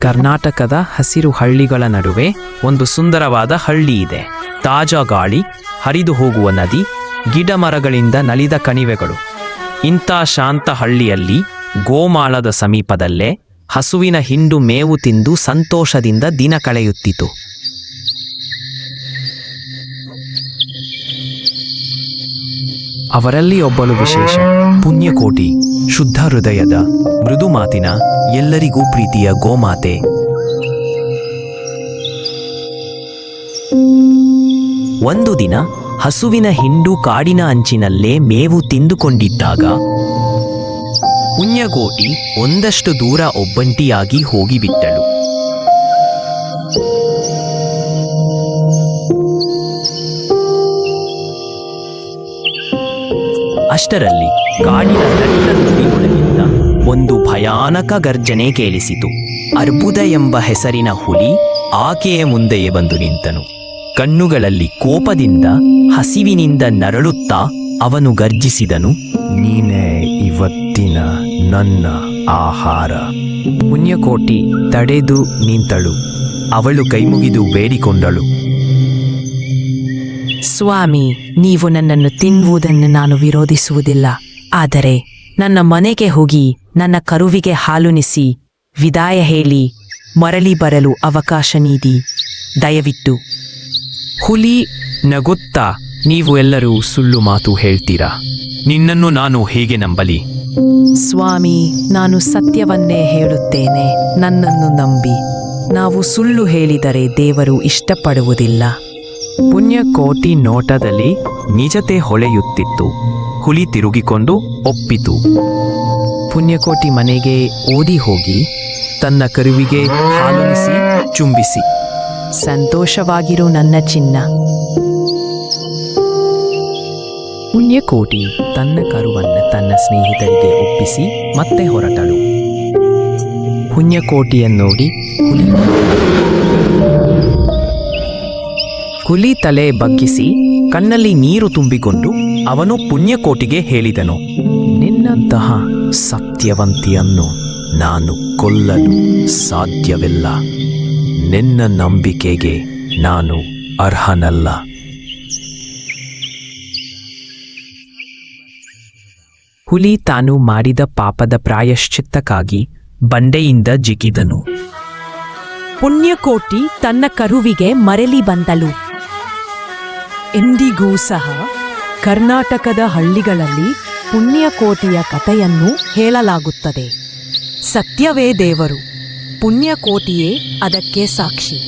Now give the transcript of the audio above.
ಕರ್ನಾಟಕದ ಹಸಿರು ಹಳ್ಳಿಗಳ ನಡುವೆ ಒಂದು ಸುಂದರವಾದ ಹಳ್ಳಿ ಇದೆ. ತಾಜಾ ಗಾಳಿ, ಹರಿದು ಹೋಗುವ ನದಿ, ಗಿಡ ಮರಗಳಿಂದ ನಲಿದ ಕಣಿವೆಗಳು. ಇಂಥ ಶಾಂತ ಹಳ್ಳಿಯಲ್ಲಿ ಗೋಮಾಳದ ಸಮೀಪದಲ್ಲೇ ಹಸುವಿನ ಹಿಂಡು ಮೇವು ತಿಂದು ಸಂತೋಷದಿಂದ ದಿನ ಕಳೆಯುತ್ತಿತು. ಅವರಲ್ಲಿ ಒಬ್ಬಳು ವಿಶೇಷ, ಪುಣ್ಯಕೋಟಿ, ಶುದ್ಧ ಹೃದಯದ, ಮೃದು ಮಾತಿನ, ಎಲ್ಲರಿಗೂ ಪ್ರೀತಿಯ ಗೋಮಾತೆ. ಒಂದು ದಿನ ಹಸುವಿನ ಹಿಂಡು ಕಾಡಿನ ಅಂಚಿನಲ್ಲೇ ಮೇವು ತಿಂದುಕೊಂಡಿದ್ದಾಗ ಪುಣ್ಯಕೋಟಿ ಒಂದಷ್ಟು ದೂರ ಒಬ್ಬಂಟಿಯಾಗಿ ಹೋಗಿಬಿಟ್ಟಳು. ಅಷ್ಟರಲ್ಲಿ ಕಾಡಿನ ದಟ್ಟ ನುಡಿಗೊಳಗಿಂದ ಒಂದು ಭಯಾನಕ ಗರ್ಜನೆ ಕೇಳಿಸಿತು. ಅರ್ಬುದ ಎಂಬ ಹೆಸರಿನ ಹುಲಿ ಆಕೆಯ ಮುಂದೆಯೇ ಬಂದು ನಿಂತನು. ಕಣ್ಣುಗಳಲ್ಲಿ ಕೋಪದಿಂದ ಹಸಿವಿನಿಂದ ನರಳುತ್ತಾ ಅವನು ಗರ್ಜಿಸಿದನು, ನೀನೇ ಇವತ್ತಿನ ನನ್ನ ಆಹಾರ. ಪುಣ್ಯಕೋಟಿ ತಡೆದು ನಿಂತಳು. ಅವಳು ಕೈಮುಗಿದು ಬೇಡಿಕೊಂಡಳು. ಸ್ವಾಮಿ ನೀವು ನನ್ನನ್ನು ತಿನ್ನುವುದನ್ನು ನಾನು ವಿರೋಧಿಸುವುದಿಲ್ಲ. ಆದರೆ ನನ್ನ ಮನೆಗೆ ಹೋಗಿ ನನ್ನ ಕರುವಿಗೆ ಹಾಲುನಿಸಿ ವಿದಾಯ ಹೇಳಿ ಮರಳಿ ಬರಲು ಅವಕಾಶ ನೀಡಿ. ದಯವಿಟ್ಟು. ಹುಲಿ ನಗುತ್ತಾ ನೀವು ಎಲ್ಲರೂ ಸುಳ್ಳು ಮಾತು ಹೇಳ್ತೀರಾ? ನಿನ್ನನ್ನು ನಾನು ಹೇಗೆ ನಂಬಲಿ? ಸ್ವಾಮಿ ನಾನು ಸತ್ಯವನ್ನೇ ಹೇಳುತ್ತೇನೆ ನನ್ನನ್ನು ನಂಬಿ. ನಾವು ಸುಳ್ಳು ಹೇಳಿದರೆ ದೇವರು ಇಷ್ಟಪಡುವುದಿಲ್ಲ. ಪುಣ್ಯಕೋಟಿ ನೋಟದಲ್ಲಿ ನಿಜತೆ ಹೊಳೆಯುತ್ತಿತ್ತು. ಹುಲಿ ತಿರುಗಿಕೊಂಡು ಒಪ್ಪಿತು. ಪುಣ್ಯಕೋಟಿ ಮನೆಗೆ ಓಡಿ ಹೋಗಿ ತನ್ನ ಕರುವಿಗೆ ಹಾಲುಣಿಸಿ ಚುಂಬಿಸಿ. ಸಂತೋಷವಾಗಿರು ನನ್ನ ಚಿನ್ನ. ಪುಣ್ಯಕೋಟಿ ತನ್ನ ಕರುವನ್ನು ತನ್ನ ಸ್ನೇಹಿತರಿಗೆ ಒಪ್ಪಿಸಿ ಮತ್ತೆ ಹೊರಟಳು. ಪುಣ್ಯಕೋಟಿಯನ್ನು ನೋಡಿ ಹುಲಿ ಹುಲಿ ತಲೆ ಬಗ್ಗಿಸಿ ಕಣ್ಣಲ್ಲಿ ನೀರು ತುಂಬಿಕೊಂಡು ಅವನು ಪುಣ್ಯಕೋಟಿಗೆ ಹೇಳಿದನು, ನಿನ್ನಂತಹ ಸತ್ಯವಂತಿಯನ್ನು ನಾನು ಕೊಲ್ಲಲು ಸಾಧ್ಯವಿಲ್ಲ. ನಿನ್ನ ನಂಬಿಕೆಗೆ ನಾನು ಅರ್ಹನಲ್ಲ. ಹುಲಿ ತಾನು ಮಾಡಿದ ಪಾಪದ ಪ್ರಾಯಶ್ಚಿತ್ತಕ್ಕಾಗಿ ಬಂಡೆಯಿಂದ ಜಿಗಿದನು. ಪುಣ್ಯಕೋಟಿ ತನ್ನ ಕರುವಿಗೆ ಮರಳಿ ಬಂದಳು. ಎಂದಿಗೂ ಸಹ ಕರ್ನಾಟಕದ ಹಳ್ಳಿಗಳಲ್ಲಿ ಪುಣ್ಯಕೋಟಿಯ ಕಥೆಯನ್ನು ಹೇಳಲಾಗುತ್ತದೆ. ಸತ್ಯವೇ ದೇವರು ಪುಣ್ಯಕೋಟಿಯೇ ಅದಕ್ಕೆ ಸಾಕ್ಷಿ.